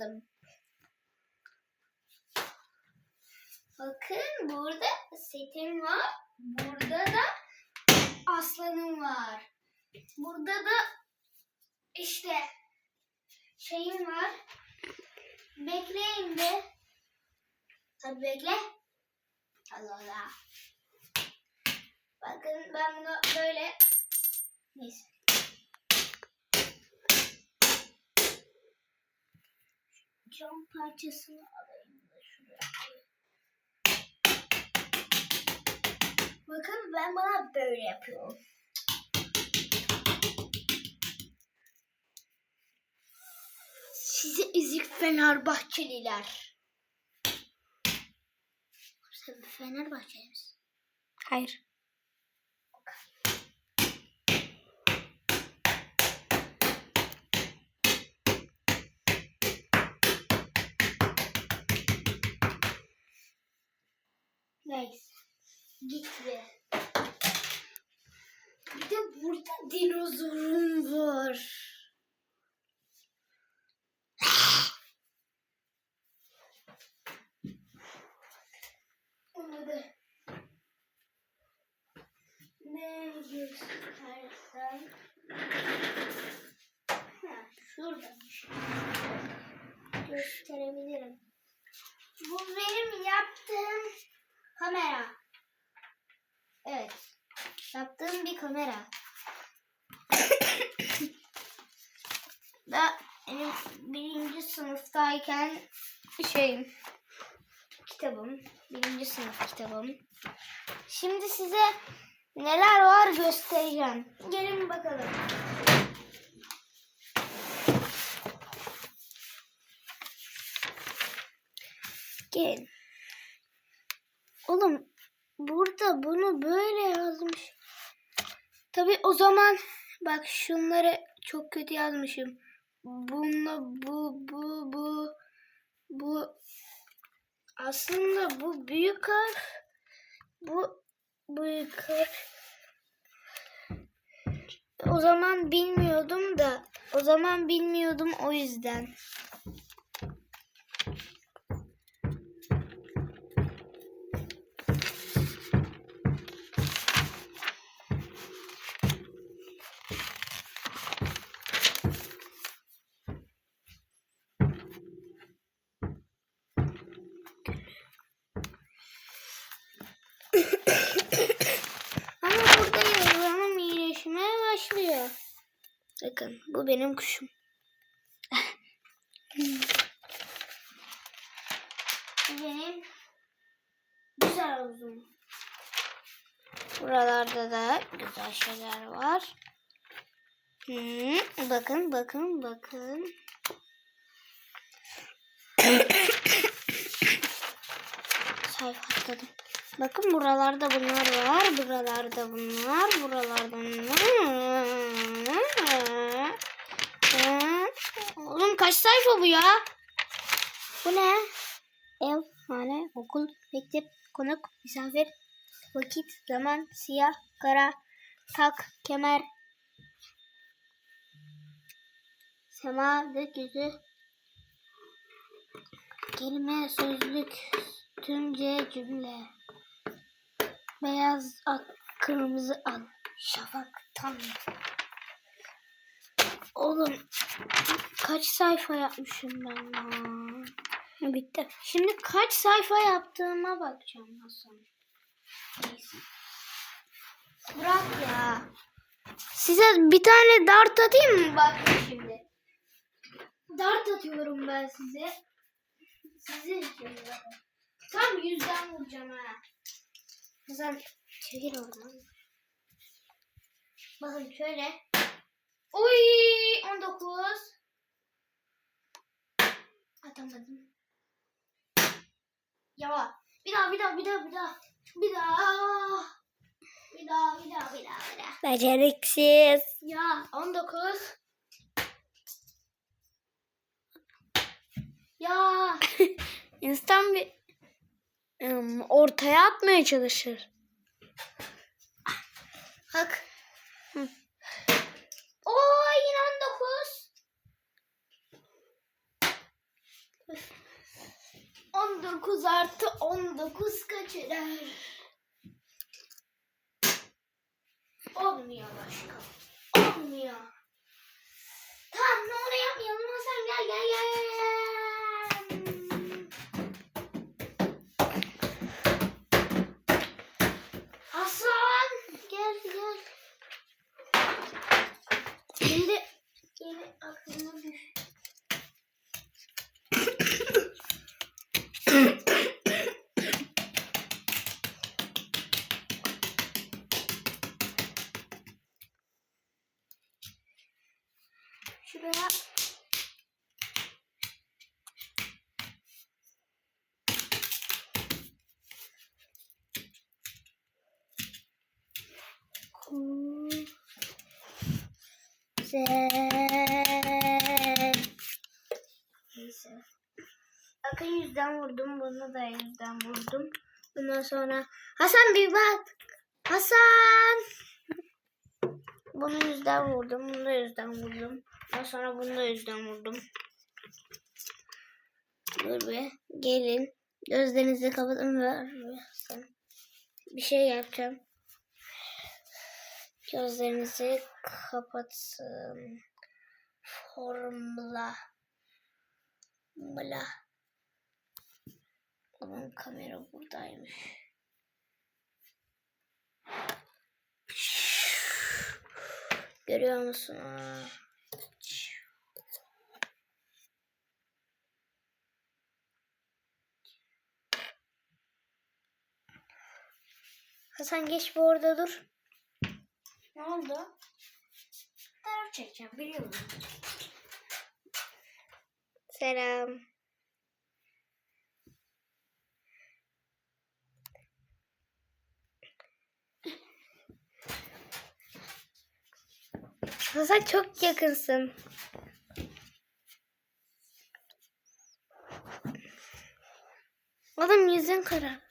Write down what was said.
lazım. Bakın burada setim var. Burada da aslanım var. Burada da işte şeyim var. Bekleyin de. Hadi bekle. Allah Allah. Bakın ben bunu böyle neyse. Cam parçasını alayım da şuraya. Bakın ben bana böyle yapıyorum. Size ezik Fenerbahçeliler. Sen Fenerbahçeli misin? Hayır. Neyse. Gitti. Bir de burada dinozorum var. Olmadı. Ne göstersem? Ha, şuradaymış. Gösterebilirim. Bu benim yaptığım kamera. Evet. Yaptığım bir kamera. da benim birinci sınıftayken şeyim kitabım. Birinci sınıf kitabım. Şimdi size neler var göstereceğim. Gelin bakalım. Gelin. Oğlum burada bunu böyle yazmış. Tabi o zaman bak şunları çok kötü yazmışım. Bununla bu bu bu bu aslında bu büyük harf bu büyük harf o zaman bilmiyordum da o zaman bilmiyordum o yüzden. Ama burada yavrularım iyileşmeye başlıyor. Bakın bu benim kuşum. bu benim güzel havuzum. Buralarda da güzel şeyler var. Hmm, bakın bakın bakın. Sayfa atladım. Bakın buralarda bunlar var. Buralarda bunlar. Buralarda bunlar. Oğlum kaç sayfa bu ya? Bu ne? Ev, hane, okul, mektep, konak, misafir, vakit, zaman, siyah, kara, tak, kemer, sema, gökyüzü, kelime, sözlük, tümce, cümle. Beyaz at, kırmızı at, şafak, tam. Oğlum kaç sayfa yapmışım ben ya. Bitti. Şimdi kaç sayfa yaptığıma bakacağım. Neyse. Bırak ya. Size bir tane dart atayım mı? Bak şimdi. Dart atıyorum ben size. Sizin için. Tam yüzden vuracağım ha. Kızım çekil oradan. Bakın şöyle. Oy 19. Atamadım. Ya bir daha bir daha bir daha bir daha. Bir daha. Bir daha bir daha bir daha bir daha. Beceriksiz. Ya 19. Ya İnsan bir ortaya atmaya çalışır. bak. Oo yine 19. 19 artı 19 kaç eder? Olmuyor başka. Olmuyor. Tamam ne oraya yapmayalım Hasan gel gel gel gel. gel. Hasan gel gel. Şimdi yeni aklıma bir Şuraya Güzel. Neyse. Bakın yüzden vurdum. Bunu da yüzden vurdum. Ondan sonra Hasan bir bak. Hasan. Bunu yüzden vurdum. Bunu da yüzden vurdum. Ondan sonra bunu da yüzden vurdum. Dur be. Gelin. Gözlerinizi kapatın ve. Bir şey yapacağım. Gözlerinizi kapatın. Formula. Mla. Aman kamera buradaymış. Görüyor musun? Aa. Hasan geç bu orada dur. Ne oldu? Taraf çekeceğim biliyor musun? Selam. Hasan çok yakınsın. Adam yüzün kara.